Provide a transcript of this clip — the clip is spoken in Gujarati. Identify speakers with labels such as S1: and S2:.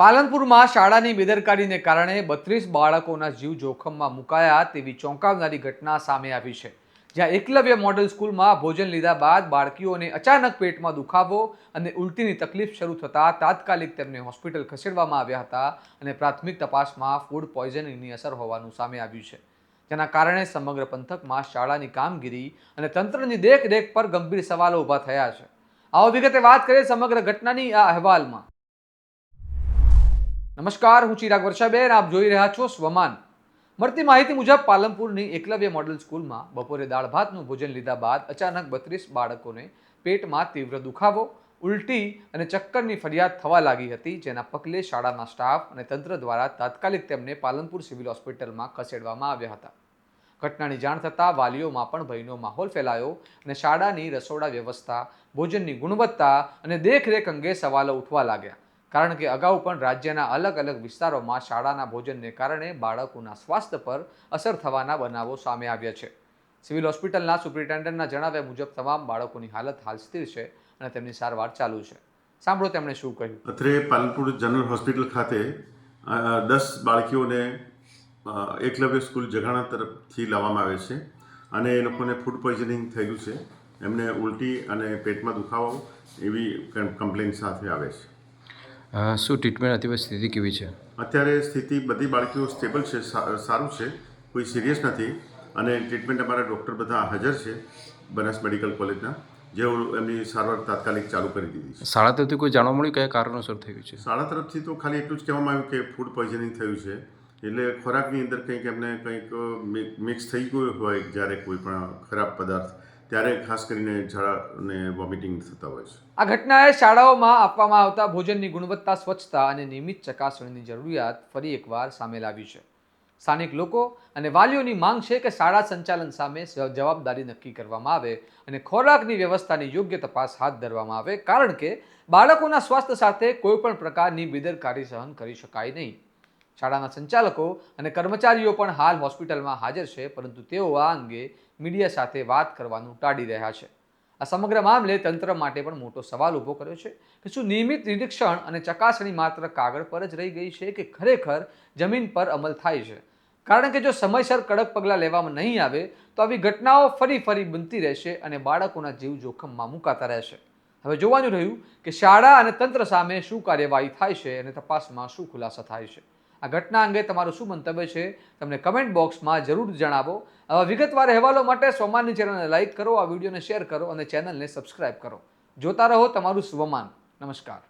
S1: પાલનપુરમાં શાળાની બેદરકારીને કારણે બત્રીસ બાળકોના જીવ જોખમમાં મુકાયા તેવી ચોંકાવનારી ઘટના સામે આવી છે. જ્યાં એકલવ્ય મોડલ સ્કૂલમાં ભોજન લીધા બાદ બાળકીઓને અચાનક પેટમાં દુખાવો અને ઉલટીની તકલીફ શરૂ થતાં તાત્કાલિક તેમને હોસ્પિટલ ખસેડવામાં આવ્યા હતા અને પ્રાથમિક તપાસમાં ફૂડ પોઈઝનિંગની અસર હોવાનું સામે આવ્યું છે. જેના કારણે સમગ્ર પંથકમાં શાળાની કામગીરી અને તંત્રની દેખરેખ પર ગંભીર સવાલો ઊભા થયા છે. આવો વિગતે વાત કરીએ સમગ્ર ઘટનાની આ અહેવાલમાં. નમસ્કાર, હું ચિરાગ વર્ષાબેન, આપ જોઈ રહ્યા છો સ્વમાન. મળતી માહિતી મુજબ પાલનપુરની એકલવ્ય મોડલ સ્કૂલમાં બપોરે દાળ ભાતનું ભોજન લીધા બાદ અચાનક બત્રીસ બાળકોને પેટમાં તીવ્ર દુખાવો, ઉલટી અને ચક્કરની ફરિયાદ થવા લાગી હતી, જેના પગલે શાળાના સ્ટાફ અને તંત્ર દ્વારા તાત્કાલિક તેમને પાલનપુર સિવિલ હોસ્પિટલમાં ખસેડવામાં આવ્યા હતા. ઘટનાની જાણ થતાં વાલીઓમાં પણ ભયનો માહોલ ફેલાયો અને શાળાની રસોડા વ્યવસ્થા, ભોજનની ગુણવત્તા અને દેખરેખ અંગે સવાલો ઉઠવા લાગ્યા. કારણ કે અગાઉ પણ રાજ્યના અલગ અલગ વિસ્તારોમાં શાળાના ભોજનને કારણે બાળકોના સ્વાસ્થ્ય પર અસર થવાના બનાવો સામે આવ્યા છે. સિવિલ હોસ્પિટલના સુપ્રિન્ટેન્ડન્ટના જણાવ્યા મુજબ તમામ બાળકોની હાલત હાલ સ્થિર છે અને તેમની સારવાર ચાલુ છે. સાંભળો તેમણે શું કહ્યું.
S2: અત્રે પાલનપુર જનરલ હોસ્પિટલ ખાતે દસ બાળકીઓને એકલવ્ય સ્કૂલ જગાણા તરફથી લાવવામાં આવે છે અને એ લોકોને ફૂડ પોઈઝનિંગ થયું છે. એમને ઉલટી અને પેટમાં દુખાવો એવી કમ્પ્લેન સાથે આવે છે.
S3: શું ટ્રીટમેન્ટ અત્યારે સ્થિતિ કેવી છે?
S2: અત્યારે સ્થિતિ બધી બાળકીઓ સ્ટેબલ છે સારું છે કોઈ સિરિયસ નથી. અને ટ્રીટમેન્ટ અમારા ડૉક્ટર બધા હાજર છે બનાસ મેડિકલ કોલેજના જેઓ એમની સારવાર તાત્કાલિક ચાલુ કરી દીધી છે.
S3: શાળા તરફથી કોઈ જાણવા મળ્યું કયા કારણોસર થયું છે?
S2: શાળા તરફથી તો ખાલી એટલું જ કહેવામાં આવ્યું કે ફૂડ પોઈઝનિંગ થયું છે. એટલે ખોરાકની અંદર કંઈક એમને કંઈક મિક્સ થઈ ગયું હોય જ્યારે કોઈ પણ ખરાબ પદાર્થ ત્યારે ખાસ કરીને ઝાડાને વોમિટિંગ થતા હોય છે.
S1: આ ઘટનાએ શાળાઓમાં આપવામાં આવતા ભોજનની ગુણવત્તા, સ્વચ્છતા અને નિયમિત ચકાસણીની જરૂરિયાત ફરી એકવાર સામે લાવી છે. સ્થાનિક લોકો અને વાલીઓની માંગ છે કે શાળા સંચાલન સામે જવાબદારી નક્કી કરવામાં આવે અને ખોરાકની વ્યવસ્થાની યોગ્ય તપાસ હાથ ધરવામાં આવે, કારણ કે બાળકોના સ્વાસ્થ્ય સાથે કોઈ પણ પ્રકારની બેદરકારી સહન કરી શકાય નહીં. શાળાના સંચાલકો અને કર્મચારીઓ પણ હાલ હોસ્પિટલમાં હાજર છે, પરંતુ તેઓ આ અંગે મીડિયા સાથે વાત કરવાનું ટાળી રહ્યા છે. આ સમગ્ર મામલે તંત્ર માટે પણ મોટો સવાલ ઊભો કર્યો છે કે શું નિયમિત નિરીક્ષણ અને ચકાસણી માત્ર કાગળ પર જ રહી ગઈ છે કે ખરેખર જમીન પર અમલ થાય છે? કારણ કે જો સમયસર કડક પગલાં લેવામાં નહીં આવે, તો આવી ઘટનાઓ ફરી ફરી બનતી રહેશે અને બાળકોના જીવ જોખમમાં મુકાતા રહેશે. હવે જોવાનું રહ્યું કે શાળા અને તંત્ર સામે શું કાર્યવાહી થાય છે અને તપાસમાં શું ખુલાસા થાય છે. આ ઘટના અંગે તમારું શું મંતવ્ય છે તમને કમેન્ટ બોક્સમાં જરૂર જણાવો. આવા વિગતવાર અહેવાલો માટે સ્વમાનની ચેનલને લાઇક કરો, આ વિડીયોને શેર કરો અને ચેનલને સબસ્ક્રાઇબ કરો. જોતા રહો તમારું સ્વમાન. નમસ્કાર.